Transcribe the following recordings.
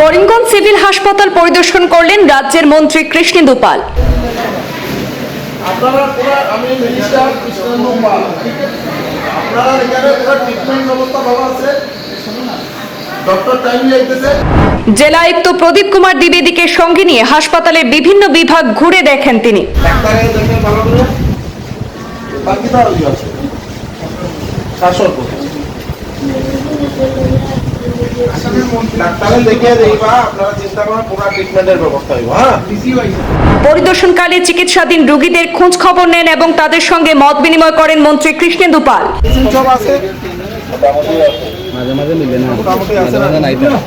Karimganj civil হাসপাতাল পরিদর্শন করলেন রাজ্যের মন্ত্রী কৃষ্ণেন্দু পাল। আপনারা পুরো আমি মিনিস্টার কৃষ্ণেন্দু পাল। আপনারা এখানে পুরো ট্রিটমেন্ট ব্যবস্থা ভালো আছে? ডক্টর টাইমলি আইতেছে জেলা আয়ুক্ত প্রদীপ কুমার দ্বিবেদীকে সঙ্গে নিয়ে হাসপাতালের বিভিন্ন বিভাগ ঘুরে দেখেন তিনি। ডাক্তারে দেখে ভালো করে বাকি তো আরও আছে শাসক ডাক্তারে দেখে দেখবা আপনারা চিন্তা করেন পুরো ট্রিটমেন্টের ব্যবস্থা হইব হ্যাঁ পরিদর্শনকালে চিকিৎসাধীন রোগীদের খোঁজ খবর নেন এবং তাদের সঙ্গে মত বিনিময় করেন মন্ত্রী কৃষ্ণেন্দু পাল। সব আছে? মাঝে মাঝে মিলে না। মাঝে মাঝে নাই থাকে।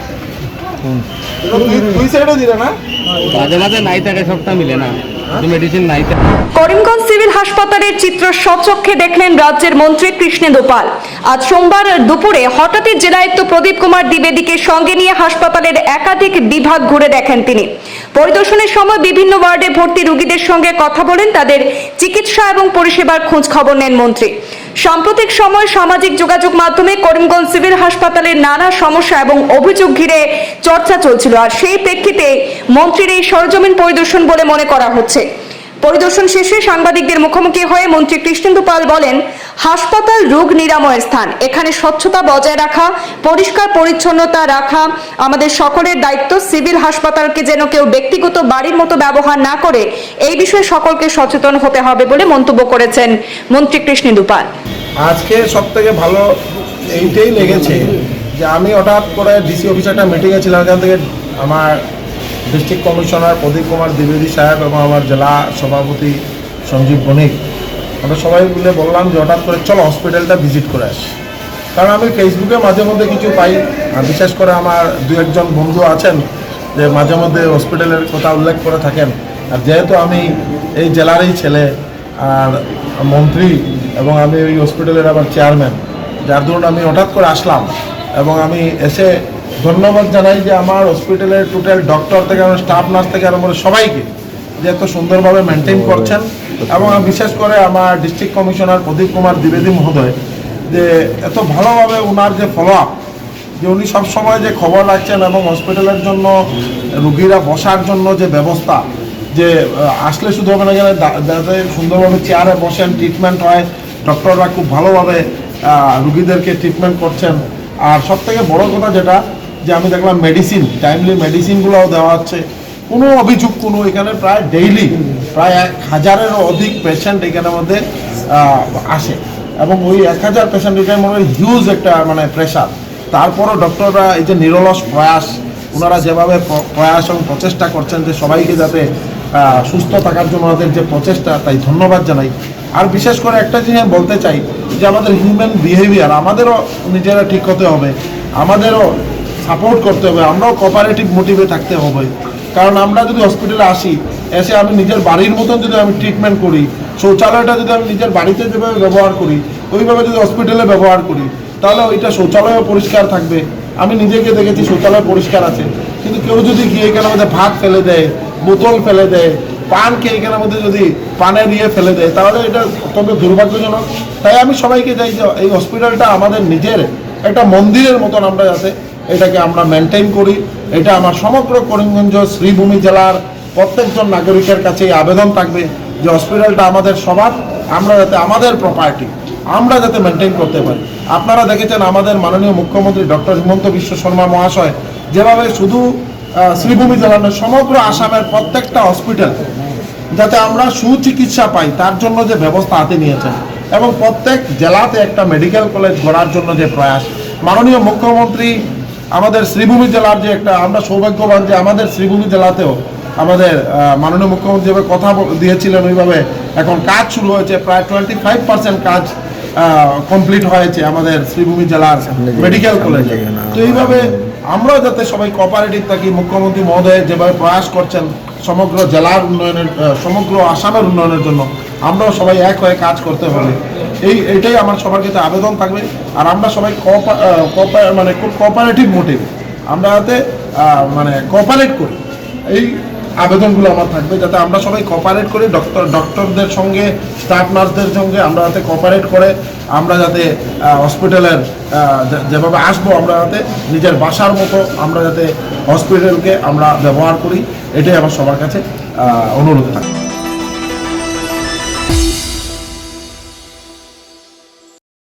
মাঝে মাঝে নাই থাকে সবটা মিলে না। করিমগঞ্জ সিভিল হাসপাতালের চিত্র স্বচক্ষে দেখলেন রাজ্যের মন্ত্রী কৃষ্ণেন্দু পাল আজ সোমবার দুপুরে হঠাৎই জেলায়ুক্ত প্রদীপ কুমার দ্বিবেদীকে সঙ্গে নিয়ে হাসপাতালের একাধিক বিভাগ ঘুরে দেখেন তিনি। পরিদর্শনের সময় বিভিন্ন ওয়ার্ডে ভর্তি রুগীদের সঙ্গে কথা বলেন তাদের চিকিৎসা এবং পরিষেবার খোঁজ খবর নেন মন্ত্রী। সাম্প্রতিক সময় সামাজিক যোগাযোগ মাধ্যমে করিমগঞ্জ সিভিল হাসপাতালের নানা সমস্যা এবং অভিযোগ ঘিরে চর্চা চলছিল। আর সেই প্রেক্ষিতে মন্ত্রীর এই সরজমিন পরিদর্শন বলে মনে করা হচ্ছে। পরিদর্শন শেষে সাংবাদিকদের মুখোমুখি হয়ে মন্ত্রী কৃষ্ণেন্দু পাল বলেন হাসপাতাল রোগ নিরাময়ের স্থান। এখানে স্বচ্ছতা বজায় রাখা, পরিষ্কার পরিচ্ছন্নতা রাখা, আমাদের সকলের দায়িত্ব সিভিল হাসপাতালকে যেন কেউ ব্যক্তিগত বাড়ির মতো ব্যবহার না করে, এই বিষয়ে সকলকে সচেতন হতে হবে বলে মন্তব্য করেছেন মন্ত্রী কৃষ্ণেন্দু পাল আজকে সব থেকে ভালো এইটাই লেগেছে যে আমি হঠাৎ করে ডিসি অফিসে একটা মিটিংয়ে ছিলাম, এখান থেকে আমার ডিস্ট্রিক্ট কমিশনার প্রদীপ কুমার দ্বিবেদী সাহেব এবং আমার জেলা সভাপতি সঞ্জীব বণিক আমরা সবাই মিলে বললাম যে হঠাৎ করে চলো হসপিটালটা ভিজিট করে আসি। কারণ আমি ফেসবুকে মাঝে মধ্যে কিছু পাই। বিশেষ করে আমার দু একজন বন্ধু আছেন, যে মাঝে মধ্যে হসপিটালের কথা উল্লেখ করে থাকেন। আর যেহেতু আমি এই জেলারই ছেলে আর মন্ত্রী এবং আমি ওই হসপিটালের আবার চেয়ারম্যান যার ধরুন আমি হঠাৎ করে আসলাম এবং আমি এসে ধন্যবাদ জানাই যে আমার হসপিটালের টোটাল ডক্টর থেকে আমার স্টাফ নার্স থেকে আরম্ভ সবাইকে যে এত সুন্দরভাবে মেনটেন করছেন। এবং বিশেষ করে আমার ডিস্ট্রিক্ট কমিশনার প্রদীপ কুমার দ্বিবেদী মহোদয় যে এত ভালোভাবে ওনার যে ফলো আপ যে উনি সবসময় যে খবর রাখছেন এবং হসপিটালের জন্য রুগীরা বসার জন্য যে ব্যবস্থা যে আসলে শুধু হবে না যাতে সুন্দরভাবে চেয়ারে বসেন ট্রিটমেন্ট হয় ডক্টররা খুব ভালোভাবে রুগীদেরকে ট্রিটমেন্ট করছেন। আর সব থেকে বড় কথা যেটা যে আমি দেখলাম মেডিসিন টাইমলি মেডিসিনগুলোও দেওয়া হচ্ছে। কোনো অভিযোগ, কোনো এখানে প্রায় ডেইলি প্রায় এক হাজারেরও অধিক পেশেন্ট এখানে মধ্যে আসে। এবং ওই এক হাজার পেশেন্ট এটা মনে হয় হিউজ একটা মানে প্রেশার তারপরও ডক্টররা এই যে নিরলস প্রয়াস, ওনারা যেভাবে প্রয়াস এবং প্রচেষ্টা করছেন যে সবাইকে যাতে সুস্থ থাকার জন্য ওদের যে প্রচেষ্টা, তাই ধন্যবাদ জানাই। আর বিশেষ করে একটা জিনিস বলতে চাই, যে আমাদের হিউম্যান বিহেভিয়ার আমাদেরও নিজেরা ঠিক হতে হবে, আমাদেরও সাপোর্ট করতে হবে, আমরাও কোপারেটিভ মোটিভে থাকতে হবে। কারণ আমরা যদি হসপিটালে আসি, এসে আমি নিজের বাড়ির মতন যদি আমি ট্রিটমেন্ট করি, শৌচালয়টা যদি আমি নিজের বাড়িতে যেভাবে ব্যবহার করি, ওইভাবে যদি হসপিটালে ব্যবহার করি, তাহলে ওইটা শৌচালয়ও পরিষ্কার থাকবে। আমি নিজেকে দেখেছি শৌচালয় পরিষ্কার আছে। কিন্তু কেউ যদি গিয়ে এখানে মধ্যে ভাত ফেলে দেয়, বোতল ফেলে দেয় পান খেয়ে এখানের মধ্যে যদি পানে ইয়ে ফেলে দেয়, তাহলে এটা অত্যন্ত দুর্ভাগ্যজনক। তাই আমি সবাইকে চাই যে এই হসপিটালটা আমাদের নিজের একটা মন্দিরের মতন আমরা যাতে এটাকে আমরা মেনটেন করি। এটা আমার সমগ্র করিমগঞ্জ শ্রীভূমি জেলার প্রত্যেকজন নাগরিকের কাছে আবেদন থাকবে যে হসপিটালটা আমাদের সবার, আমরা যাতে আমাদের প্রপার্টি আমরা যাতে মেনটেন করতে পারি। আপনারা দেখেছেন আমাদের মাননীয় মুখ্যমন্ত্রী ডক্টর হিমন্ত বিশ্ব শর্মা মহাশয় যেভাবে শুধু শ্রীভূমি জেলার সমগ্র আসামের প্রত্যেকটা হসপিটাল যাতে আমরা সুচিকিৎসা পাই, তার জন্য যে ব্যবস্থা হাতে নিয়েছেন এবং প্রত্যেক জেলাতে একটা মেডিকেল কলেজ গড়ার জন্য যে প্রয়াস। মাননীয় মুখ্যমন্ত্রী আমাদের শ্রীভূমি জেলার যে একটা আমরা সৌভাগ্যবান যে আমাদের শ্রীভূমি জেলাতেও আমাদের মাননীয় মুখ্যমন্ত্রী যেভাবে কথা দিয়েছিলেন ওইভাবে এখন কাজ শুরু হয়েছে প্রায় টোয়েন্টি ফাইভ পার্সেন্ট কাজ কমপ্লিট হয়েছে আমাদের শ্রীভূমি জেলার মেডিকেল কলেজে তো এইভাবে আমরাও যাতে সবাই কোঅপারেটিভ থাকি মুখ্যমন্ত্রী মহোদয় যেভাবে প্রয়াস করছেন সমগ্র জেলার উন্নয়নের সমগ্র আসামের উন্নয়নের জন্য আমরাও সবাই এক হয়ে কাজ করতে হবে এই, এটাই আমার সবার কাছে আবেদন থাকবে। আর আমরা সবাই মানে খুব কোঅপারেটিভ মোটিভ আমরা যাতে মানে কোঅপারেট করি। এই আবেদনগুলো আমার থাকবে, যাতে আমরা সবাই কোঅপারেট করি ডক্টর ডক্টরদের সঙ্গে স্টাফ নার্সদের সঙ্গে আমরা যাতে কোঅপারেট করে, আমরা যাতে হসপিটালের যেভাবে আসব, আমরা যাতে নিজের বাসার মতো আমরা যাতে হসপিটালকে আমরা ব্যবহার করি। এটাই আমার সবার কাছে অনুরোধ থাকে